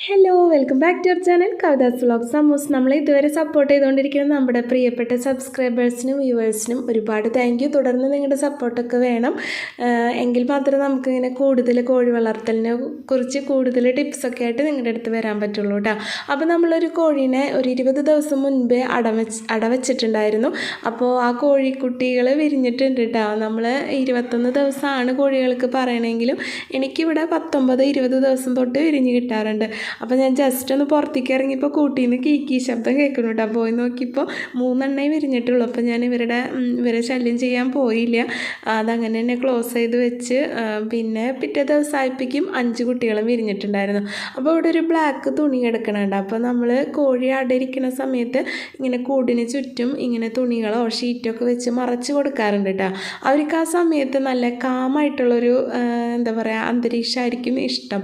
Hello welcome back to our channel Kavitha's vlog സമൂസ് നമ്മൾ ഇതുവരെ support ചെയ്തുകൊണ്ടിരിക്കുന്ന നമ്മുടെ പ്രിയപ്പെട്ട സബ്സ്ക്രൈബേഴ്സിനും വ്യൂവേഴ്സിനും ഒരുപാട് താങ്ക് യു തുടർന്ന് നിങ്ങളുടെ സപ്പോർട്ടൊക്കെ വേണം. എങ്കിൽ മാത്രമേ നമുക്കിങ്ങനെ കൂടുതൽ കോഴി വളർത്തലിനെ കുറിച്ച് കൂടുതൽ ടിപ്സൊക്കെ ആയിട്ട് നിങ്ങളുടെ അടുത്ത് വരാൻ പറ്റുള്ളൂ കേട്ടോ അപ്പോൾ നമ്മളൊരു കോഴീനെ ഒരു ഇരുപത് ദിവസം മുൻപേ അടവച്ച് അടവച്ചിട്ടുണ്ടായിരുന്നു. അപ്പോൾ ആ കോഴിക്കുട്ടികൾ വിരിഞ്ഞിട്ടുണ്ട് കേട്ടോ നമ്മൾ ഇരുപത്തൊന്ന് ദിവസമാണ് കോഴികൾക്ക് പറയണമെങ്കിലും എനിക്കിവിടെ പത്തൊമ്പത് ഇരുപത് ദിവസം തൊട്ട് വിരിഞ്ഞ് കിട്ടാറുണ്ട്. അപ്പോൾ ഞാൻ ജസ്റ്റ് ഒന്ന് പുറത്തേക്ക് ഇറങ്ങിയപ്പോൾ കൂട്ടിയിൽ നിന്ന് കീക്കി ശബ്ദം കേൾക്കുന്നു കേട്ടോ പോയി നോക്കിയപ്പോൾ മൂന്നെണ്ണേ വിരിഞ്ഞിട്ടുള്ളൂ. അപ്പോൾ ഞാൻ ഇവരുടെ ഇവരെ ശല്യം ചെയ്യാൻ പോയില്ല. അതങ്ങനെ തന്നെ ക്ലോസ് ചെയ്ത് വെച്ച് പിന്നെ പിറ്റേ ദിവസം ആയപ്പോഴേക്കും അഞ്ച് കുട്ടികളും വിരിഞ്ഞിട്ടുണ്ടായിരുന്നു. അപ്പോൾ ഇവിടെ ഒരു ബ്ലാക്ക് തുണി കിടക്കണുണ്ട്. അപ്പോൾ നമ്മൾ കോഴി അടയിരിക്കുന്ന സമയത്ത് ഇങ്ങനെ കൂടിന് ചുറ്റും ഇങ്ങനെ തുണികളോ ഷീറ്റോ ഒക്കെ വെച്ച് മറച്ച് കൊടുക്കാറുണ്ട് കേട്ടോ അവർക്ക് ആ സമയത്ത് നല്ല കാമായിട്ടുള്ളൊരു എന്താ പറയുക അന്തരീക്ഷമായിരിക്കും ഇഷ്ടം.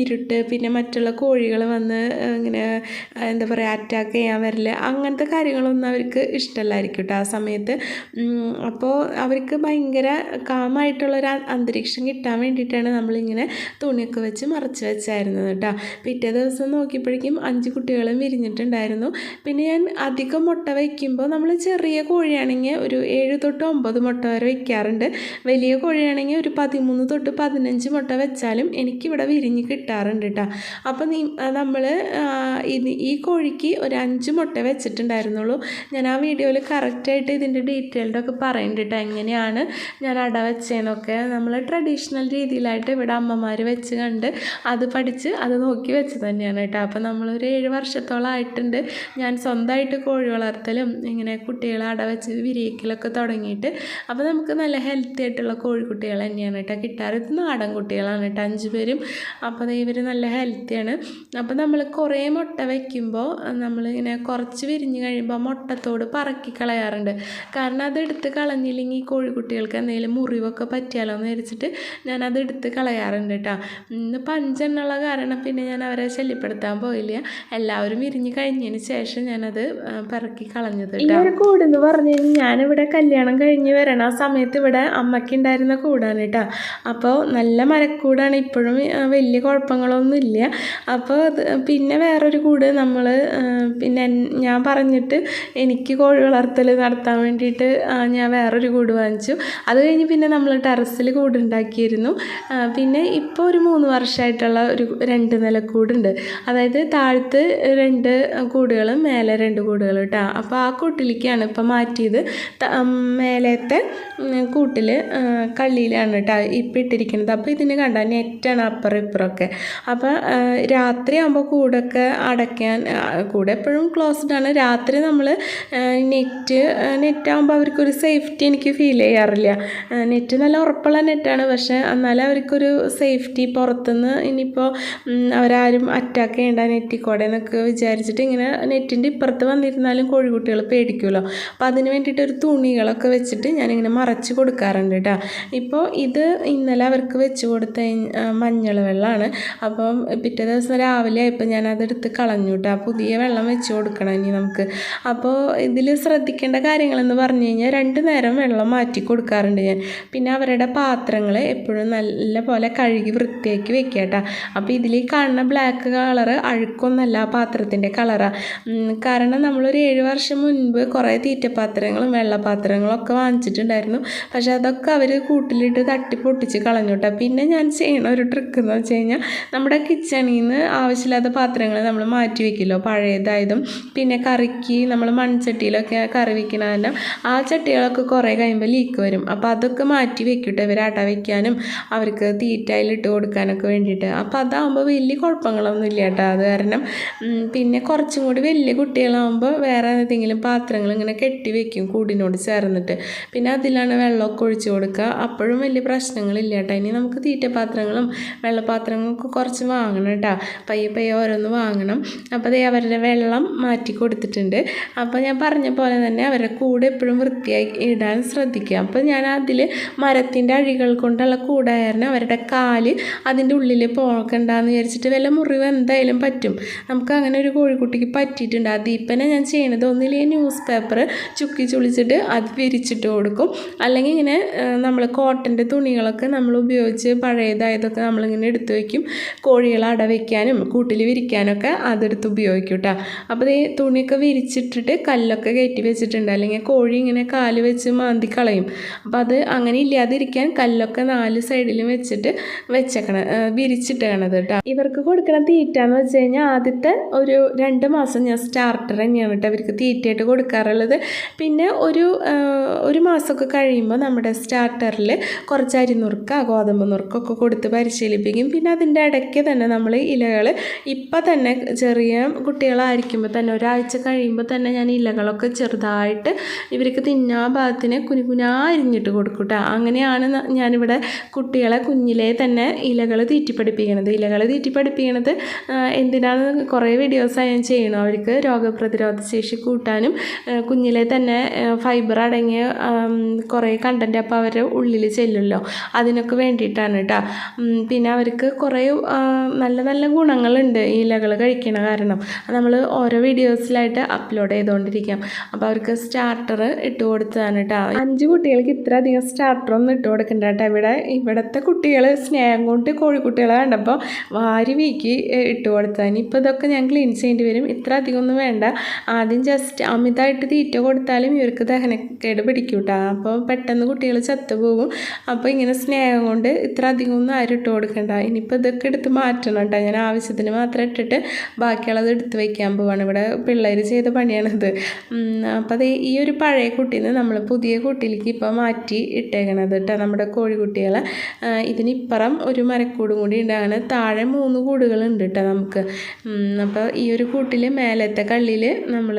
ഇരുട്ട് പിന്നെ മറ്റുള്ള കോഴികൾ വന്ന് ഇങ്ങനെ എന്താ പറയുക അറ്റാക്ക് ചെയ്യാൻ വരില്ല അങ്ങനത്തെ കാര്യങ്ങളൊന്നും അവർക്ക് ഇഷ്ടമല്ലായിരിക്കും കേട്ടോ ആ സമയത്ത്. അപ്പോൾ അവർക്ക് ഭയങ്കര കാമായിട്ടുള്ളൊരു അന്തരീക്ഷം കിട്ടാൻ വേണ്ടിയിട്ടാണ് നമ്മളിങ്ങനെ തുണിയൊക്കെ വെച്ച് മറച്ച് വെച്ചായിരുന്നത് കേട്ടോ പിറ്റേ ദിവസം നോക്കിയപ്പോഴേക്കും അഞ്ച് കുട്ടികളും വിരിഞ്ഞിട്ടുണ്ടായിരുന്നു. പിന്നെ ഞാൻ അധികം മുട്ട വയ്ക്കുമ്പോൾ നമ്മൾ ചെറിയ കോഴിയാണെങ്കിൽ ഒരു ഏഴ് തൊട്ട് ഒമ്പത് മുട്ട വരെ വയ്ക്കാറുണ്ട് വലിയ കോഴിയാണെങ്കിൽ ഒരു പതിമൂന്ന് തൊട്ട് പതിനഞ്ച് മുട്ട വെച്ചാലും എനിക്കിവിടെ വിരിഞ്ഞ് കിട്ടാറുണ്ട് കേട്ടോ അപ്പോൾ നീ നമ്മൾ ഈ കോഴിക്ക് ഒരു അഞ്ച് മുട്ട വെച്ചിട്ടുണ്ടായിരുന്നുള്ളൂ. ഞാൻ ആ വീഡിയോയിൽ കറക്റ്റായിട്ട് ഇതിന്റെ ഡീറ്റെയിൽഡൊക്കെ പറയുന്നുണ്ട് എങ്ങനെയാണ് ഞാൻ അട വെച്ചതെന്നൊക്കെ നമ്മൾ ട്രഡീഷണൽ രീതിയിലായിട്ട് ഇവിടെ അമ്മമാർ വെച്ച് കണ്ട് അത് പഠിച്ച് അത് നോക്കി വെച്ച് തന്നെയാണ് കേട്ടോ അപ്പോൾ നമ്മളൊരു ഏഴ് വർഷത്തോളം ആയിട്ടുണ്ട്. ഞാൻ സ്വന്തമായിട്ട് കോഴി വളർത്തലും ഇങ്ങനെ കുട്ടികളെ അട വെച്ച് വിരിയിക്കലൊക്കെ തുടങ്ങിയിട്ട്. അപ്പോൾ നമുക്ക് നല്ല ഹെൽത്തി ആയിട്ടുള്ള കോഴിക്കുട്ടികൾ തന്നെയാണ് കേട്ടോ കിട്ടാറ് ഇത് നാടൻ കുട്ടികളാണ് കേട്ടോ അഞ്ച് പേരും. അപ്പോൾ ഇവർ നല്ല ഹെൽത്തിയാണ് അപ്പോൾ നമ്മൾ കുറേ മുട്ട വയ്ക്കുമ്പോൾ നമ്മളിങ്ങനെ കുറച്ച് വിരിഞ്ഞ് കഴിയുമ്പോൾ മുട്ടത്തോട് പറക്കി കളയാറുണ്ട്. കാരണം അതെടുത്ത് കളഞ്ഞില്ലെങ്കിൽ കോഴിക്കുട്ടികൾക്ക് എന്തെങ്കിലും മുറിവൊക്കെ പറ്റിയാലോ എന്ന് വിചാരിച്ചിട്ട് ഞാൻ അതെടുത്ത് കളയാറുണ്ട് കേട്ടോ ഇന്ന് പഞ്ചെണ്ണുള്ള കാരണം പിന്നെ ഞാൻ അവരെ ശല്യപ്പെടുത്താൻ പോയില്ല. എല്ലാവരും വിരിഞ്ഞ് കഴിഞ്ഞതിന് ശേഷം ഞാനത് പറക്കി കളഞ്ഞത് ഈ ഒരു പറഞ്ഞു കഴിഞ്ഞാൽ ഞാനിവിടെ കല്യാണം കഴിഞ്ഞ് വരണ ആ സമയത്ത് ഇവിടെ അമ്മയ്ക്ക് ഉണ്ടായിരുന്ന കൂടാണ് കേട്ടോ അപ്പോൾ നല്ല മരക്കൂടാണ്. ഇപ്പോഴും വലിയ കുഴപ്പങ്ങളൊന്നും ഇല്ല അപ്പോൾ പിന്നെ വേറൊരു കൂട് നമ്മൾ പിന്നെ ഞാൻ പറഞ്ഞിട്ട് എനിക്ക് കോഴി വളർത്തൽ നടത്താൻ വേണ്ടിയിട്ട് ഞാൻ വേറൊരു കൂട് വാങ്ങിച്ചു. അത് കഴിഞ്ഞ് പിന്നെ നമ്മൾ ടെറസിൽ കൂടുണ്ടാക്കിയിരുന്നു. പിന്നെ ഇപ്പോൾ ഒരു മൂന്ന് വർഷമായിട്ടുള്ള ഒരു രണ്ട് നില കൂടുണ്ട്. അതായത് താഴത്ത് രണ്ട് കൂടുകളും മേലെ രണ്ട് കൂടുകളും കേട്ടോ അപ്പോൾ ആ കൂട്ടിലേക്കാണ് ഇപ്പോൾ മാറ്റിയത്. മേലത്തെ കൂട്ടിൽ കള്ളിയിലാണ് കേട്ടോ ഇപ്പം ഇട്ടിരിക്കുന്നത് അപ്പോൾ ഇതിന് കണ്ട നെറ്റാണ് അപ്പുറം ഇപ്പുറമൊക്കെ അപ്പോൾ രാത്രി ആകുമ്പോൾ കൂടൊക്കെ അടയ്ക്കാൻ കൂടെ എപ്പോഴും ക്ലോസ്ഡ് ആണ്. രാത്രി നമ്മൾ നെറ്റ് നെറ്റാകുമ്പോൾ അവർക്കൊരു സേഫ്റ്റി എനിക്ക് ഫീൽ ചെയ്യാറില്ല. നെറ്റ് നല്ല ഉറപ്പുള്ള നെറ്റാണ് പക്ഷേ എന്നാലും അവർക്കൊരു സേഫ്റ്റി പുറത്തുനിന്ന് ഇനിയിപ്പോൾ അവരാരും അറ്റാക്ക് ചെയ്യേണ്ട നെറ്റിൽ കൂടെ എന്നൊക്കെ വിചാരിച്ചിട്ട് ഇങ്ങനെ നെറ്റിന്റെ ഇപ്പുറത്ത് വന്നിരുന്നാലും കോഴിക്കുട്ടികൾ പേടിക്കുമല്ലോ അപ്പോൾ അതിന് വേണ്ടിയിട്ട് ഒരു തുണികളൊക്കെ വെച്ചിട്ട് ഞാനിങ്ങനെ മറച്ച് കൊടുക്കാറുണ്ട് കേട്ടോ ഇപ്പോൾ ഇത് ഇന്നലെ അവർക്ക് വെച്ച് കൊടുത്ത മഞ്ഞൾ വെള്ളമാണ് അപ്പം പിറ്റേ ദിവസം രാവിലെ ആയപ്പോൾ ഞാനതെടുത്ത് കളഞ്ഞു കേട്ടോ പുതിയ വെള്ളം വെച്ച് കൊടുക്കണം ഇനി നമുക്ക്. അപ്പോൾ ഇതിൽ ശ്രദ്ധിക്കേണ്ട കാര്യങ്ങളെന്ന് പറഞ്ഞു കഴിഞ്ഞാൽ രണ്ട് നേരം വെള്ളം മാറ്റി കൊടുക്കാറുണ്ട് ഞാൻ. പിന്നെ അവരുടെ പാത്രങ്ങൾ എപ്പോഴും നല്ല പോലെ കഴുകി വൃത്തിയാക്കി വെക്കുക കേട്ടോ അപ്പോൾ ഇതിൽ കാണുന്ന ബ്ലാക്ക് കളറ് അഴുക്കൊന്നല്ല ആ പാത്രത്തിന്റെ കളറാണ് കാരണം നമ്മളൊരു ഏഴ് വർഷം മുൻപ് കുറേ തീറ്റപ്പാത്രങ്ങളും വെള്ളപാത്രങ്ങളും ഒക്കെ വാങ്ങിച്ചിട്ടുണ്ടായിരുന്നു. പക്ഷേ അതൊക്കെ അവർ കൂട്ടിലിട്ട് തട്ടി പൊട്ടിച്ച് കളഞ്ഞു കേട്ടോ പിന്നെ ഞാൻ ചെയ്യണ ഒരു ട്രിക്ക് എന്ന് വെച്ച് കഴിഞ്ഞാൽ നമ്മുടെ കിച്ചണിൽ നിന്ന് ആവശ്യമില്ലാത്ത പാത്രങ്ങൾ നമ്മൾ മാറ്റി വെക്കില്ലോ? പഴയതായതും. പിന്നെ കറിക്ക് നമ്മൾ മൺചട്ടിയിലൊക്കെ കറി വെക്കണ ആ ചട്ടികളൊക്കെ കുറേ കഴിയുമ്പോൾ ലീക്ക് വരും. അപ്പോൾ അതൊക്കെ മാറ്റി വെക്കട്ടെ ഇവർ അട വയ്ക്കാനും അവർക്ക് തീറ്റയിലിട്ട് കൊടുക്കാനൊക്കെ വേണ്ടിയിട്ട്. അപ്പോൾ അതാകുമ്പോൾ വലിയ കുഴപ്പങ്ങളൊന്നും ഇല്ല കേട്ടോ. അത് കാരണം പിന്നെ കുറച്ചും കൂടി വലിയ കുട്ടികളാകുമ്പോൾ വേറെ എന്തെങ്കിലും പാത്രങ്ങൾ ഇങ്ങനെ കെട്ടി വെക്കും കൂടിനോട് ചേർന്നിട്ട്. പിന്നെ അതിലാണ് വെള്ളമൊക്കെ ഒഴിച്ചു കൊടുക്കുക. അപ്പോഴും വലിയ പ്രശ്നങ്ങളില്ല കേട്ടോ. ഇനി നമുക്ക് തീറ്റപാത്രങ്ങളും വെള്ളപാത്രങ്ങളൊക്കെ കുറച്ച് വാങ്ങണം കേട്ടോ പയ്യെ പയ്യെ ഓരോന്ന് വാങ്ങണം. അപ്പോൾ അതേ അവരുടെ വെള്ളം മാറ്റി കൊടുത്തിട്ടുണ്ട്. അപ്പോൾ ഞാൻ പറഞ്ഞ പോലെ തന്നെ അവരുടെ കൂടെ എപ്പോഴും വൃത്തിയായി ഇടാൻ ശ്രദ്ധിക്കുക. അപ്പോൾ ഞാൻ അതിൽ മരത്തിന്റെ അഴികൾ കൊണ്ടുള്ള കൂടായിരുന്നു. അവരുടെ കാൽ അതിന്റെ ഉള്ളിൽ പോകണ്ടെന്ന് വിചാരിച്ചിട്ട് വല്ല മുറിവ് എന്തായാലും പറ്റും. നമുക്ക് അങ്ങനെ ഒരു കോഴിക്കുട്ടിക്ക് പറ്റിയിട്ടുണ്ട്. ദീപനെ ഞാൻ ചെയ്യണത് ഒന്നിലേ ന്യൂസ് പേപ്പർ ചുക്കി ചുളിച്ചിട്ട് അത് വിരിച്ചിട്ട് കൊടുക്കും. അല്ലെങ്കിൽ ഇങ്ങനെ നമ്മൾ കോട്ടന്റെ തുണികളൊക്കെ നമ്മൾ ഉപയോഗിച്ച് പഴയതായതൊക്കെ നമ്മളിങ്ങനെ എടുത്തു വയ്ക്കും കോഴികളെ അട വയ്ക്കാനും കൂട്ടിൽ വിരിക്കാനൊക്കെ അതെടുത്ത് ഉപയോഗിക്കും കേട്ടോ അപ്പോൾ ഈ തുണിയൊക്കെ വിരിച്ചിട്ടിട്ട് കല്ലൊക്കെ കയറ്റി വെച്ചിട്ടുണ്ട്. അല്ലെങ്കിൽ കോഴി ഇങ്ങനെ കാൽ വെച്ച് മാന്തി കളയും. അപ്പോൾ അത് അങ്ങനെ ഇല്ലാതിരിക്കാൻ കല്ലൊക്കെ നാല് സൈഡിലും വെച്ചിട്ട് വെച്ചേക്കണം വിരിച്ചിട്ടേണത് കേട്ടോ ഇവർക്ക് കൊടുക്കണ തീറ്റ എന്ന് വെച്ച് കഴിഞ്ഞാൽ ആദ്യത്തെ ഒരു രണ്ട് മാസം ഞാൻ സ്റ്റാർട്ടർ തന്നെയാണ് കേട്ടോ അവർക്ക് തീറ്റയായിട്ട് കൊടുക്കാറുള്ളത്. പിന്നെ ഒരു ഒരു മാസമൊക്കെ കഴിയുമ്പോൾ നമ്മുടെ സ്റ്റാർട്ടറിൽ കുറച്ച് അരിനുറുക്ക ഗോതമ്പ് നുറുക്കൊക്കെ കൊടുത്ത് പരിശീലിപ്പിക്കും. പിന്നെ അതിന്റെ ഇടയ്ക്ക് തന്നെ നമ്മൾ ഇലകൾ ഇപ്പം തന്നെ ചെറിയ കുട്ടികളായിരിക്കുമ്പോൾ തന്നെ ഒരാഴ്ച കഴിയുമ്പോൾ തന്നെ ഞാൻ ഇലകളൊക്കെ ചെറുതായിട്ട് ഇവർക്ക് തിന്നാ ഭാഗത്തിന് കുനുകുനാ അരിഞ്ഞിട്ട് കൊടുക്കും കേട്ടോ അങ്ങനെയാണ് ഞാനിവിടെ കുട്ടികളെ കുഞ്ഞിലെ തന്നെ ഇലകൾ തീറ്റിപ്പടിപ്പിക്കണത് ഇലകൾ തീറ്റിപ്പടിപ്പിക്കണത് ആ, എന്തിനാണെന്ന് കുറേ വീഡിയോസായി ഞാൻ ചെയ്യണം അവർക്ക് രോഗപ്രതിരോധ ശേഷി കൂട്ടാനും കുഞ്ഞിലെ തന്നെ ഫൈബർ അടങ്ങിയ കുറേ കണ്ടന്റ് അപ്പോൾ അവരുടെ ഉള്ളിൽ ചെല്ലുമല്ലോ അതിനൊക്കെ വേണ്ടിയിട്ടാണ് കേട്ടോ പിന്നെ അവർക്ക് കുറേ ആ, നല്ല ഗുണങ്ങളുണ്ട് ഈ ഇലകൾ കഴിക്കണ കാരണം. നമ്മൾ ഓരോ വീഡിയോസിലായിട്ട് അപ്ലോഡ് ചെയ്തുകൊണ്ടിരിക്കാം അപ്പോൾ അവർക്ക് സ്റ്റാർട്ടർ ഇട്ട് കൊടുത്തതാണ് കേട്ടോ അഞ്ച് കുട്ടികൾക്ക് ഇത്ര അധികം സ്റ്റാർട്ടർ ഒന്നും ഇട്ട് കൊടുക്കണ്ട കേട്ടോ ഇവിടെ ഇവിടുത്തെ കുട്ടികൾ സ്നേഹം കൊണ്ട് കോഴിക്കുട്ടികളെ കണ്ടപ്പോൾ വാരി വീക്കി ഇട്ട് കൊടുത്തതാണ്. ഇപ്പോൾ ഇതൊക്കെ ഞാൻ ക്ലീൻ ചെയ്യേണ്ടി വരും. ഇത്ര അധികം ഒന്നും വേണ്ട. ആദ്യം ജസ്റ്റ് അമിതമായിട്ട് തീറ്റ കൊടുത്താലും ഇവർക്ക് ദഹനക്കേട് പിടിക്കും കേട്ടോ അപ്പോൾ പെട്ടെന്ന് കുട്ടികൾ ചത്തുപോകും. അപ്പോൾ ഇങ്ങനെ സ്നേഹം കൊണ്ട് ഇത്ര അധികം ഒന്നും ആരും ഇട്ട് കൊടുക്കണ്ട. ഇനിയിപ്പോൾ ഇതൊക്കെ എടുത്ത് മാറ്റണം കേട്ടോ ഞാൻ ആവശ്യത്തിന് മാത്രം ഇട്ടിട്ട് ബാക്കിയുള്ളത് എടുത്ത് വയ്ക്കാൻ പോവാണ്. ഇവിടെ പിള്ളേർ ചെയ്ത പണിയാണിത്. അപ്പം അപ്പോൾ അത് ഈ ഒരു പഴയ കുട്ടീനെ നമ്മൾ പുതിയ കുട്ടിയിലേക്ക് ഇപ്പോൾ മാറ്റി ഇട്ടേക്കണത് കേട്ടോ നമ്മുടെ കോഴിക്കുട്ടികളെ. ഇതിനിപ്പുറം ഒരു മരക്കൂടും കൂടി ഉണ്ടാണ് താഴെ മൂന്ന് കൂടുകളുണ്ട് കേട്ടോ നമുക്ക്. അപ്പോൾ ഈ ഒരു കൂട്ടിൽ മേലത്തെ കള്ളിൽ നമ്മൾ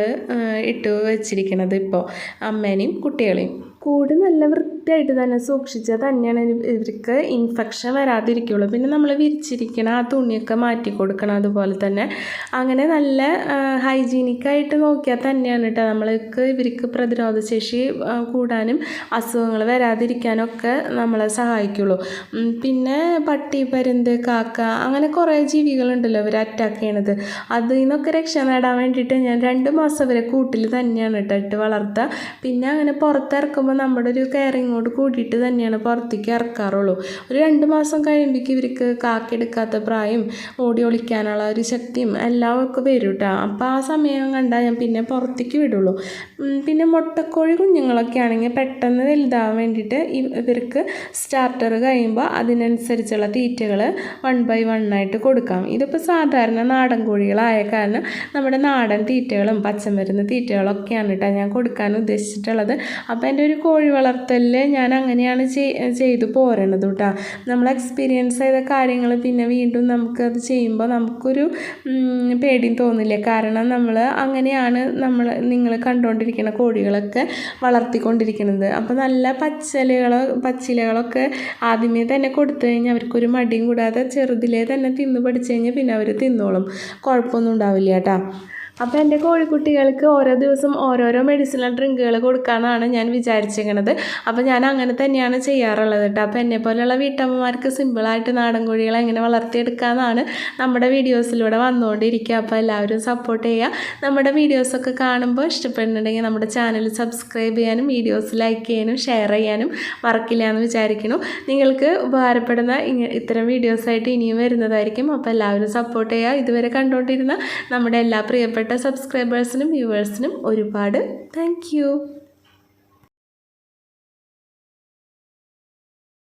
ഇട്ട് വെച്ചിരിക്കണത് ഇപ്പോൾ അമ്മേനെയും കുട്ടികളെയും. കൂട് നല്ല വൃത്തിയായിട്ട് തന്നെ സൂക്ഷിച്ചാൽ തന്നെയാണ് ഇവർക്ക് ഇൻഫെക്ഷൻ വരാതിരിക്കുള്ളൂ പിന്നെ നമ്മൾ വിരിച്ചിരിക്കണ ആ തുണിയൊക്കെ മാറ്റി കൊടുക്കണം അതുപോലെ തന്നെ. അങ്ങനെ നല്ല ഹൈജീനിക്കായിട്ട് നോക്കിയാൽ തന്നെയാണ് കേട്ടോ നമ്മൾക്ക് ഇവർക്ക് പ്രതിരോധശേഷി കൂടാനും അസുഖങ്ങൾ വരാതിരിക്കാനൊക്കെ നമ്മളെ സഹായിക്കുള്ളൂ പിന്നെ പട്ടി പരുന്ത് കാക്ക അങ്ങനെ കുറേ ജീവികളുണ്ടല്ലോ ഇവർ അറ്റാക്ക് ചെയ്യണത്. അതിൽ നിന്നൊക്കെ രക്ഷ നേടാൻ വേണ്ടിയിട്ട് ഞാൻ രണ്ട് മാസം വരെ കൂട്ടിൽ തന്നെയാണ് കേട്ടോ ഇട്ട് വളർത്തുക പിന്നെ അങ്ങനെ പുറത്തിറക്കുമ്പോൾ നമ്മുടെ ഒരു കെയറിങ്ങോട് കൂടിയിട്ട് തന്നെയാണ് പുറത്തേക്ക് ഇറക്കാറുള്ളൂ. ഒരു രണ്ട് മാസം കഴിയുമ്പോഴേക്ക് ഇവർക്ക് കാക്കെടുക്കാത്ത പ്രായം ഓടി ഒളിക്കാനുള്ള ഒരു ശക്തിയും എല്ലാം ഒക്കെ വരും കേട്ടോ. അപ്പോൾ ആ സമയം കണ്ടാൽ ഞാൻ പിന്നെ പുറത്തേക്ക് വിടുള്ളൂ. പിന്നെ മുട്ടക്കോഴി കുഞ്ഞുങ്ങളൊക്കെ ആണെങ്കിൽ പെട്ടെന്ന് വലുതാവാൻ വേണ്ടിയിട്ട് ഇവർക്ക് സ്റ്റാർട്ടർ കഴിയുമ്പോൾ അതിനനുസരിച്ചുള്ള തീറ്റകൾ വൺ ബൈ വൺ ആയിട്ട് കൊടുക്കാം. ഇതിപ്പോൾ സാധാരണ നാടൻ കോഴികളായ കാരണം നമ്മുടെ നാടൻ തീറ്റകളും പച്ചമരുന്ന് തീറ്റകളൊക്കെയാണ് കേട്ടോ ഞാൻ കൊടുക്കാൻ ഉദ്ദേശിച്ചിട്ടുള്ളത്. അപ്പോൾ എന്റെ ഒരു കോഴി വളർത്തലിൽ ഞാൻ അങ്ങനെയാണ് ചെയ്തു പോരണത് കേട്ടോ നമ്മൾ എക്സ്പീരിയൻസ് ചെയ്ത കാര്യങ്ങൾ പിന്നെ വീണ്ടും നമുക്കത് ചെയ്യുമ്പോൾ നമുക്കൊരു പേടിയും തോന്നില്ല? കാരണം നമ്മൾ അങ്ങനെയാണ് നമ്മൾ നിങ്ങൾ കണ്ടുകൊണ്ടിരിക്കുന്ന കോഴികളൊക്കെ വളർത്തിക്കൊണ്ടിരിക്കുന്നത് അപ്പോൾ നല്ല പച്ചിലകൾ പച്ചിലകളൊക്കെ ആദ്യമേ തന്നെ കൊടുത്തു കഴിഞ്ഞാൽ അവർക്കൊരു മടിയും കൂടാതെ ചെറുതിലേ തന്നെ തിന്നു പഠിച്ചു കഴിഞ്ഞാൽ പിന്നെ അവർ തിന്നോളും. കുഴപ്പമൊന്നും ഉണ്ടാവില്ല കേട്ടോ അപ്പോൾ എന്റെ കോഴിക്കുട്ടികൾക്ക് ഓരോ ദിവസം ഓരോരോ മെഡിസിനൽ ഡ്രിങ്കുകൾ കൊടുക്കാനാണ് ഞാൻ വിചാരിച്ചിരിക്കുന്നത് അപ്പോൾ ഞാൻ അങ്ങനെ തന്നെയാണ് ചെയ്യാറുള്ളത് കേട്ടോ. അപ്പോൾ എന്നെ പോലെയുള്ള വീട്ടമ്മമാർക്ക് സിമ്പിളായിട്ട് നാടൻ കോഴികളെ എങ്ങനെ വളർത്തിയെടുക്കാമെന്നാണ് നമ്മുടെ വീഡിയോസിലൂടെ വന്നുകൊണ്ടിരിക്കുക അപ്പോൾ എല്ലാവരും സപ്പോർട്ട് ചെയ്യുക. നമ്മുടെ വീഡിയോസൊക്കെ കാണുമ്പോൾ ഇഷ്ടപ്പെടുന്നുണ്ടെങ്കിൽ നമ്മുടെ ചാനൽ സബ്സ്ക്രൈബ് ചെയ്യാനും വീഡിയോസ് ലൈക്ക് ചെയ്യാനും ഷെയർ ചെയ്യാനും മറക്കില്ല എന്ന് വിചാരിക്കുന്നു. നിങ്ങൾക്ക് ഉപകാരപ്പെടുന്ന ഇത്തരം വീഡിയോസായിട്ട് ഇനിയും വരുന്നതായിരിക്കും. അപ്പോൾ എല്ലാവരും സപ്പോർട്ട് ചെയ്യുക. ഇതുവരെ കണ്ടുകൊണ്ടിരുന്ന നമ്മുടെ എല്ലാ പ്രിയപ്പെട്ട സബ്സ്ക്രൈബേഴ്സിനും വ്യൂവേഴ്സിനും ഒരുപാട് താങ്ക്